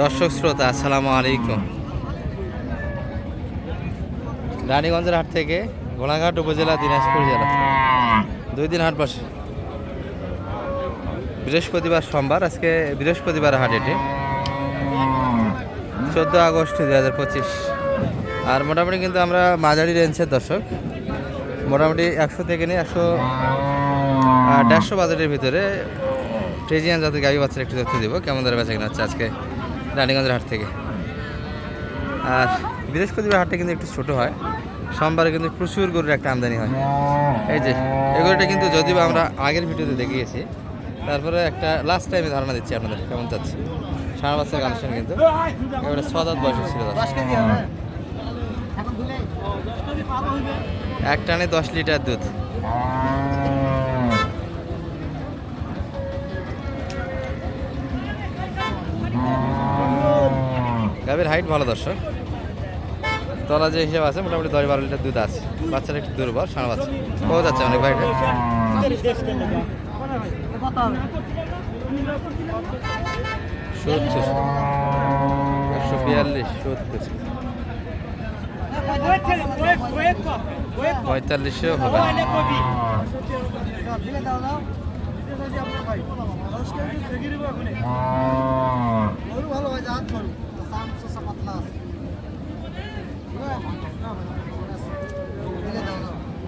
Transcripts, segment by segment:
দর্শক শ্রোতা, আসসালামু আলাইকুম। রানীগঞ্জের হাট থেকে গোলাঘাট উপজেলা দিনাজপুর জেলা। দুই দিন হাট বসে। বৃহস্পতিবার সোমবার, আজকে বৃহস্পতিবার হাট এটি। চোদ্দ আগস্ট দু হাজার পঁচিশ। আর মোটামুটি কিন্তু আমরা মাঝারি রেঞ্জের দর্শক। মোটামুটি একশো থেকে নিয়ে একশো দেড়শো বাজারের ভিতরে ট্রেজিয়ান জাতের গাড়ি বাচ্চার একটু তথ্য দিব, কেমন ধরে বেচা কিনা হচ্ছে আজকে। রানীগঞ্জের হাট থেকে। আর বৃহস্পতিবার হাটটা কিন্তু একটু ছোট হয়। সোমবারে কিন্তু প্রচুর গরুর একটা আমদানি হয়। এই যে এই গরুটা কিন্তু যদিও আমরা আগের ভিডিওতে দেখিয়েছি, তারপরে একটা লাস্ট টাইমে ধারণা দিচ্ছি আপনাদের কেমন চাচ্ছে সারা বাচ্চার কালেকশন কিন্তু এবারে ছ দাঁত বয়স ছিল এক টানে দশ লিটার দুধ। গাভীর হাইট ভালো দর্শক। তলা যে হিসাব আছে, মোটামুটি দশ বারো লিটার দুধ আছে। বাচ্চাটা একটু দুর্বল, সারা বাচ্চা। কত যাচ্ছে অনেক ভাইটা সত্তর হবে। না।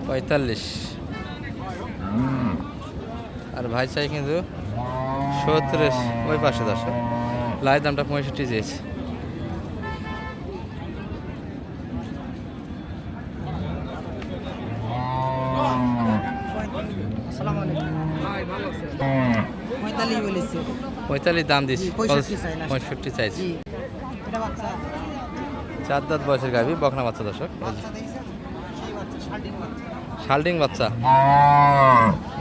পঁয়তাল্লিশ। আর ভাই চাই কিন্তু সত্তর ওই পাশে দশ লাই দামটা পঁয়ষট্টি চেয়েছে। পঁয়তাল্লিশ দাম দিচ্ছি জি, 65 চাই না। পঁয়ষট্টি চাইছি। চার দাঁত বয়সের গাভি বকনা বাচ্চা দর্শক। শালডিং বাচ্চা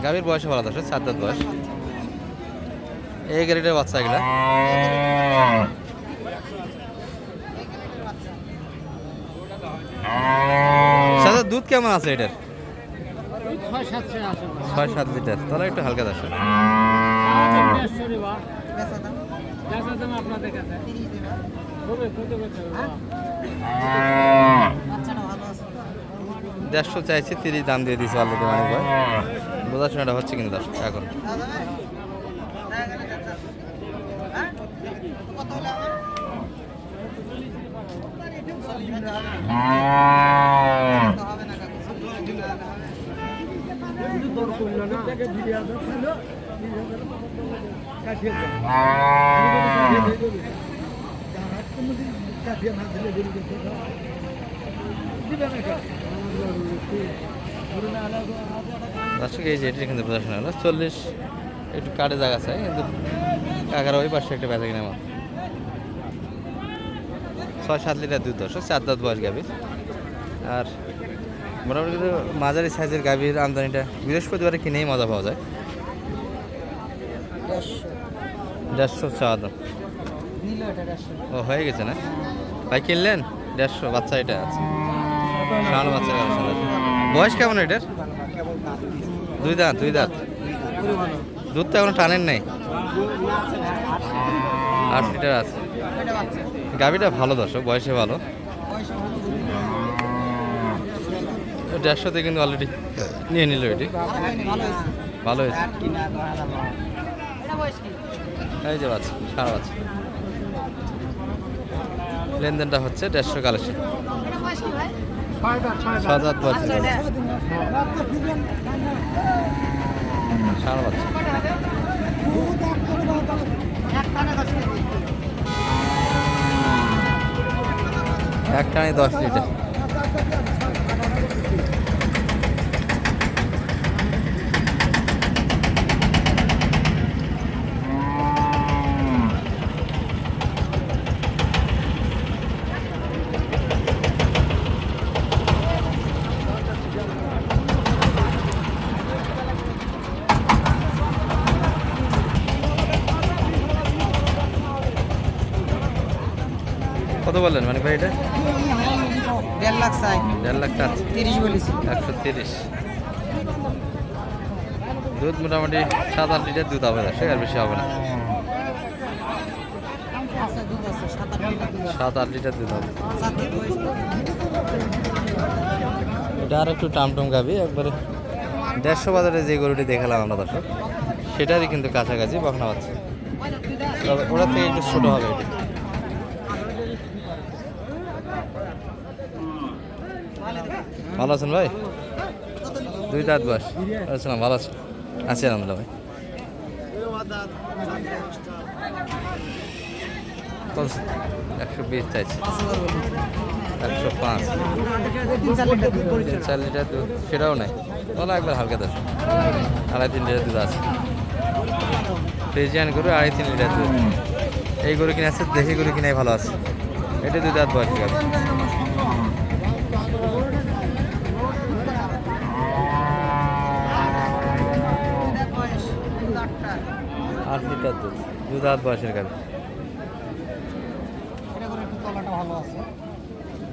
গাভীর বয়সে ভালো দর্শক চার দাঁত বয়স। এই গ্রেডের বাচ্চা এগুলা। সাদা দুধ কেমন আছে এটার? ছয় সাত লিটার। তাহলে একটু হালকা দর্শক। আপনাদের কাছে দেড়শো চাইছি তিরিশ দাম দিয়ে দিয়েছে অলরেডি মানিক ভাই। বোঝাশোনাটা হচ্ছে কিন্তু দর্শক এখন। দর্শক, এই এটি কিন্তু চল্লিশ, একটু কাটে জায়গা চাই কিন্তু কাকার ওই পাশে একটা বেচা কিনা আমার ছয়, সাত লিটার দুধ দর্শক, চার দাঁত বয়স গাভীর। আর মোটামুটি কিন্তু মাঝারি সাইজের গাভীর আমদানিটা বৃহস্পতিবারে কিনেই মজা পাওয়া যায়। দেড়শো চাওয়া দাম। ও, হয়ে গেছে না? ভাই কিনলেন? দেড়শো, বাচ্চা এটা আছে। সামনে বাচ্চা বয়স কেমন এটার? দুই দাঁত দুই দাঁত। দুধ তো এখনও টানেন নাই। আট লিটার আছে। গাভিটা ভালো দর্শক, বয়সে ভালো। দেড়শোতে কিন্তু অলরেডি নিয়ে নিল এটি। ভালো হয়েছে। এই যে বাচ্চা, সারা বাচ্চা। লেনদেনটা হচ্ছে দেড়শো কালেকশন। এক টানে দশ লিটার। কত বললেন মানে ভাই এটা? দেড় লাখ চাই। দেড় লাখ টাকা। তিরিশ বলেছি। একশো তিরিশ। দুধ মোটামুটি সাত আট লিটার দুধ হবে দর্শক আর বেশি হবে না। সাত আট লিটার দুধ হবে। এটা আর একটু টামটম গাবি একবারে দেড়শো বাজারে যে গরুটি দেখালাম আমরা দর্শক সেটারই কিন্তু কাছাকাছি বকনা পাচ্ছে তবে ওটার থেকে একটু ছোটো হবে এটি। ভালো আছেন ভাই? দুই দাঁত বাস আসসালাম ভালো আছেন। আছি আলহামদুলিল্লাহ ভাই? একশো বিশ চাইছি। একশো পাঁচ। চার লিটার দুধ। সেটাও নাই। তাহলে একবার হালকা দশ আড়াই তিন লিটার দুধ আছে। ফ্রিজিয়ান গরু আড়াই তিন লিটার দুধ। এই গরু কিনে আছে, দেশি গরু কিনাই ভালো আছে। এটা দুধ দাঁত বয়স ঠিক আছে বয়স দুধ আটটা আট লিটার দুধ দুধ দাঁত বয়সের গাড়ি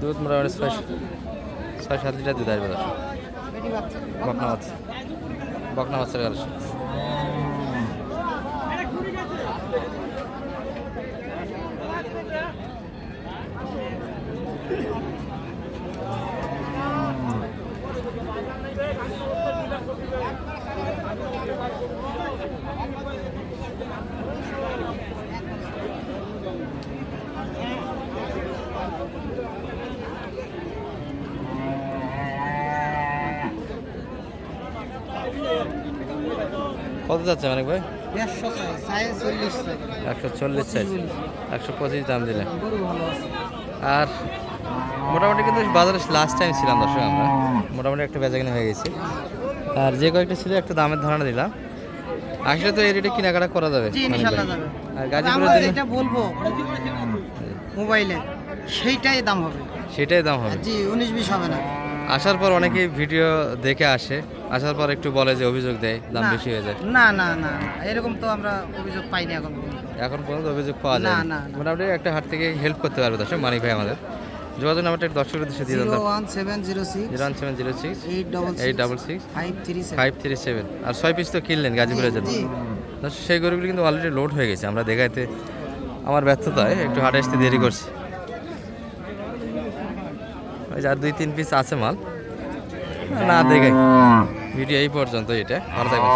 দুধ মোটামুটি ছয় ছয় সাত লিটার দুধ আসবে বকনা বাচ্চা। বকনা বাচ্চার গাড়ি কত যাচ্ছে অনেক ভাই? একশো চল্লিশ চাই একশো পঁচিশ দাম দিলে। আছে। আর মোটামুটি কিন্তু বাজারে লাস্ট টাইম ছিলাম দর্শক আমরা। মোটামুটি একটা বেচাকিনা হয়ে গেছে। আর যে কয়েকটা ছিল একটু দামের ধারণা দিলাম। আসলে তো এই রেটে কেনাকাটা করা যাবে আর গাজীপুরের এটা বলব মোবাইলে সেইটাই দাম হবে। সেটাই দাম হবে। জি উনিশ বিশ হবে না। আসার পর অনেকেই ভিডিও দেখে আসে আসার পর একটু বলে যে অভিযোগ দেয় দাম বেশি হয়ে যায়। না না না এরকম তো আমরা অভিযোগ পাইনি এখন এখন পর্যন্ত অভিযোগ পাওয়া যায় না, না। মোটামুটি একটা হাট থেকে হেল্প করতে পারবে দর্শক মানিক ভাই আমাদের। যোগাযোগ নাম্বারটা দর্শকের উদ্দেশ্যে দিয়ে zero one seven zero six one seven zero six eight double eight double six five three five three seven আর ছয় পিস তো কিনলেন গাজীপুরের জন্য। সেই গরুগুলি কিন্তু অলরেডি লোড হয়ে গেছে। আমরা দেখাইতে আমার ব্যর্থতায় একটু হাটে আসতে দেরি করছি। যে দুই তিন পিস আছে মাল। না দেখাই। ভিডিও এই পর্যন্ত এটা। ভালো থাকবেন